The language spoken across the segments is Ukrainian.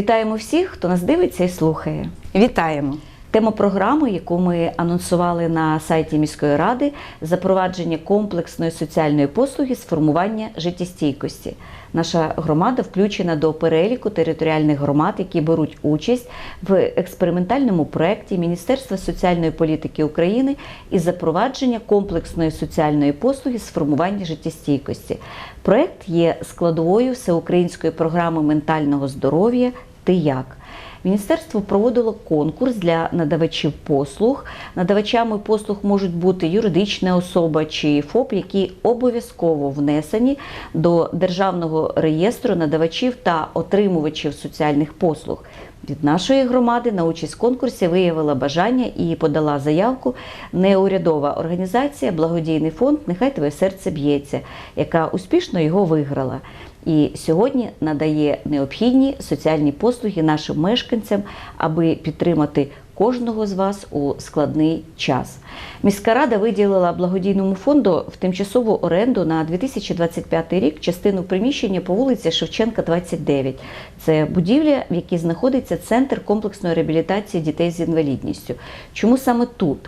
Вітаємо всіх, хто нас дивиться і слухає. Вітаємо! Тема програми, яку ми анонсували на сайті міської ради, запровадження комплексної соціальної послуги з формування життєстійкості. Наша громада включена до переліку територіальних громад, які беруть участь в експериментальному проєкті Міністерства соціальної політики України із запровадження комплексної соціальної послуги з формування життєстійкості. Проєкт є складовою всеукраїнської програми ментального здоров'я Ти як. Міністерство проводило конкурс для надавачів послуг. Надавачами послуг можуть бути юридична особа чи ФОП, які обов'язково внесені до Державного реєстру надавачів та отримувачів соціальних послуг. Від нашої громади на участь в конкурсі виявила бажання і подала заявку неурядова організація Благодійний фонд Нехай твоє серце б'ється, яка успішно його виграла. І сьогодні надає необхідні соціальні послуги нашим мешканцям, аби підтримати кожного з вас у складний час. Міська рада виділила благодійному фонду в тимчасову оренду на 2025 рік частину приміщення по вулиці Шевченка, 29. Це будівля, в якій знаходиться центр комплексної реабілітації дітей з інвалідністю. Чому саме тут?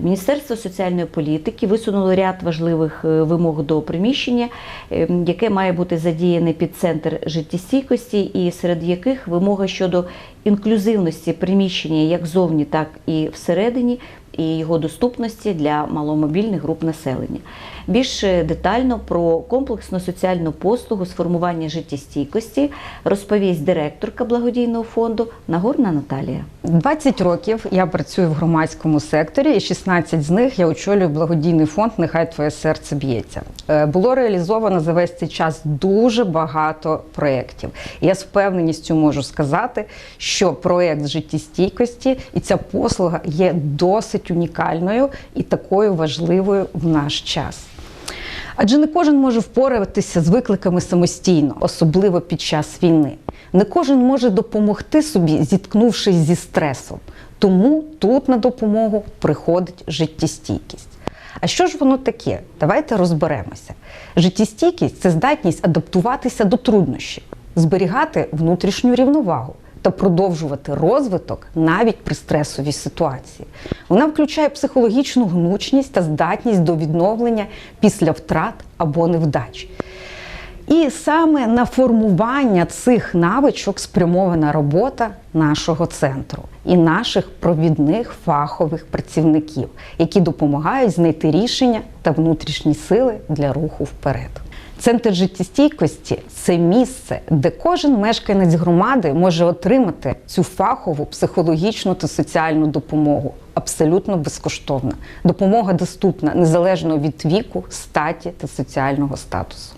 Міністерство соціальної політики висунуло ряд важливих е, вимог до приміщення, е, яке має бути задіяне під центр життєстійкості, і серед яких вимога щодо інклюзивності приміщення як зовні, так і всередині, і його доступності для маломобільних груп населення. Більш детально про комплексну соціальну послугу з формування життєстійкості розповість директорка благодійного фонду Нагорна Наталія. 20 років я працюю в громадському секторі, і 16 з них я очолюю благодійний фонд Нехай твоє серце б'ється. Е, Було реалізовано за весь цей час дуже багато проєктів. Я з впевненістю можу сказати, що проєкт життєстійкості і ця послуга є досить унікальною і такою важливою в наш час. Адже не кожен може впоратися з викликами самостійно, особливо під час війни. Не кожен може допомогти собі, зіткнувшись зі стресом. Тому тут на допомогу приходить життєстійкість. А що ж воно таке? Давайте розберемося. Життєстійкість це здатність адаптуватися до труднощів, зберігати внутрішню рівновагу та продовжувати розвиток навіть при стресовій ситуації. Вона включає психологічну гнучність та здатність до відновлення після втрат або невдач. І саме на формування цих навичок спрямована робота нашого центру і наших провідних фахових працівників, які допомагають знайти рішення та внутрішні сили для руху вперед. Центр життєстійкості це місце, де кожен мешканець громади може отримати цю фахову, психологічну та соціальну допомогу абсолютно безкоштовна. Допомога доступна незалежно від віку, статі та соціального статусу.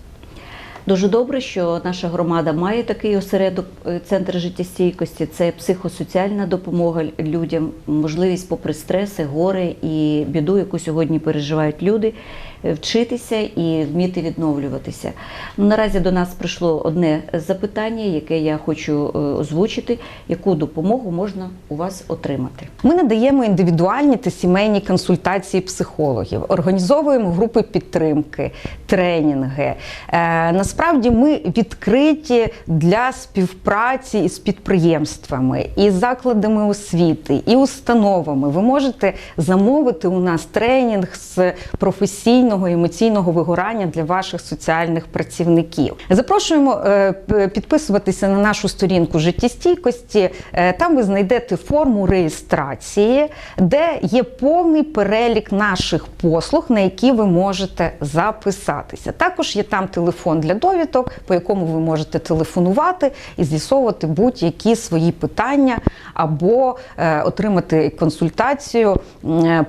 Дуже добре, що наша громада має такий осередок е, центр життєстійкості. Це психосоціальна допомога людям, можливість, попри стреси, горе і біду, яку сьогодні переживають люди, вчитися і вміти відновлюватися. Ну, Наразі до нас прийшло одне запитання, яке я хочу е, озвучити: яку допомогу можна у вас отримати? Ми надаємо індивідуальні та сімейні консультації психологів, організовуємо групи підтримки, тренінги. Е, насправді ми відкриті для співпраці із підприємствами, і закладами освіти, і установами. Ви можете замовити у нас тренінг з професійного емоційного вигорання для ваших соціальних працівників. Запрошуємо е, підписуватися на нашу сторінку життєстійкості. Е, Там ви знайдете форму реєстрації, де є повний перелік наших послуг, на які ви можете записатися. Також є там телефон для довідок, по якому ви можете телефонувати і з'ясовувати будь-які свої питання або е, отримати консультацію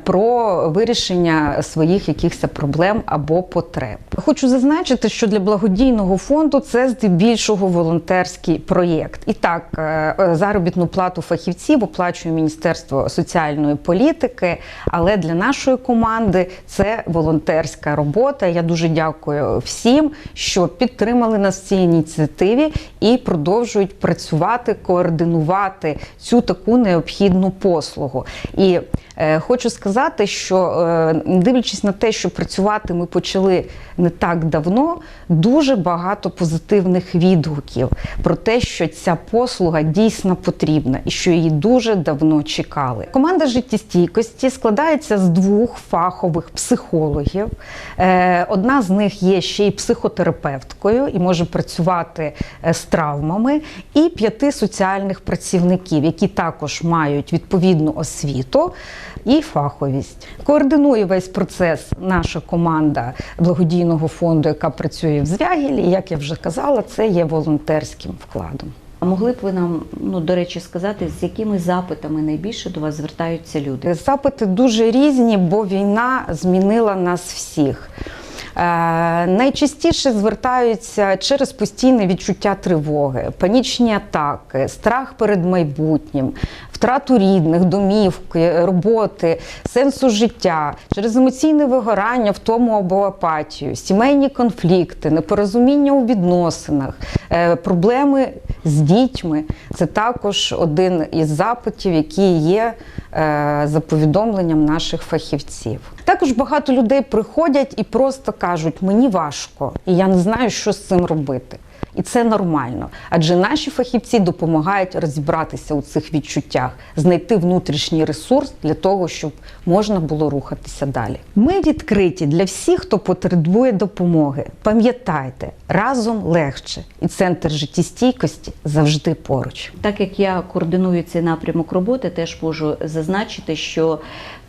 про вирішення своїх якихось проблем або потреб. Хочу зазначити, що для благодійного фонду це здебільшого волонтерський проєкт. І так, е, е, заробітну плату фахівців оплачує Міністерство соціальної політики, але для нашої команди це волонтерська робота. Я дуже дякую всім, що підтримали нас в цій ініціативі і продовжують працювати, координувати цю таку необхідну послугу. І е, хочу сказати, що е, дивлячись на те, що працювати працювати ми почали не так давно. Дуже багато позитивних відгуків про те, що ця послуга дійсно потрібна і що її дуже давно чекали. Команда життєстійкості складається з двох фахових психологів. Е, Одна з них є ще й психотерапевткою і може працювати е, з травмами, і п'яти соціальних працівників, які також мають відповідну освіту і фаховість. Координує весь процес наша команда благодійного фонду, яка працює в Звягілі. Як я вже казала, це є волонтерським вкладом. А могли б ви нам, ну до речі, сказати, з якими запитами найбільше до вас звертаються люди? Запити дуже різні, бо війна змінила нас всіх. Е, найчастіше звертаються через постійне відчуття тривоги, панічні атаки, страх перед майбутнім, втрату рідних, домівки, роботи, сенсу життя, через емоційне вигорання, втому або апатію, сімейні конфлікти, непорозуміння у відносинах, е, проблеми з дітьми. Це також один із запитів, які є е, за повідомленням наших фахівців. Також багато людей приходять і просто кажуть, мені важко, і я не знаю, що з цим робити. І це нормально, адже наші фахівці допомагають розібратися у цих відчуттях, знайти внутрішній ресурс для того, щоб можна було рухатися далі. Ми відкриті для всіх, хто потребує допомоги. Пам'ятайте, разом легше, і центр життєстійкості завжди поруч. Так як я координую цей напрямок роботи, теж можу зазначити, що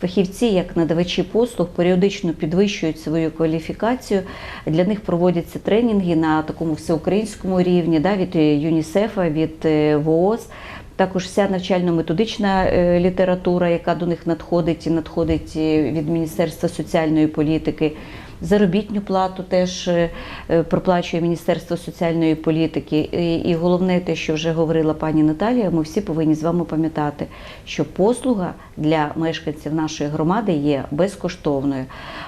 фахівці, як надавачі послуг, періодично підвищують свою кваліфікацію. Для них проводяться тренінги на такому всеукраїнському рівні, да, від ЮНІСЕФа, від е, ВООЗ. Також вся навчально-методична е, література, яка до них надходить і надходить е, від Міністерства соціальної політики. Заробітню плату теж е, е, проплачує Міністерство соціальної політики. І, і головне, те, що вже говорила пані Наталія, ми всі повинні з вами пам'ятати, що послуга для мешканців нашої громади є безкоштовною.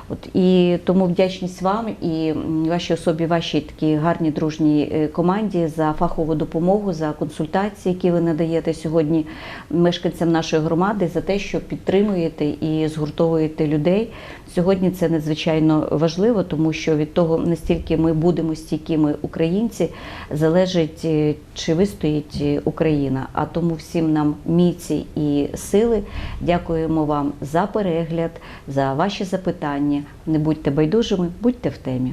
От і тому вдячність вам і вашій особі, вашій такій гарній дружній е, команді за фахову допомогу, за консультації, які ви надаєте сьогодні мешканцям нашої громади, за те, що підтримуєте і згуртовуєте людей. Сьогодні це надзвичайно важливо, тому що від того, настільки ми будемо стійкими українці, залежить, е, чи вистоїть е, Україна. А тому всім нам міці і сили. Дякуємо вам за перегляд, за ваші запитання. Не будьте байдужими, будьте в темі.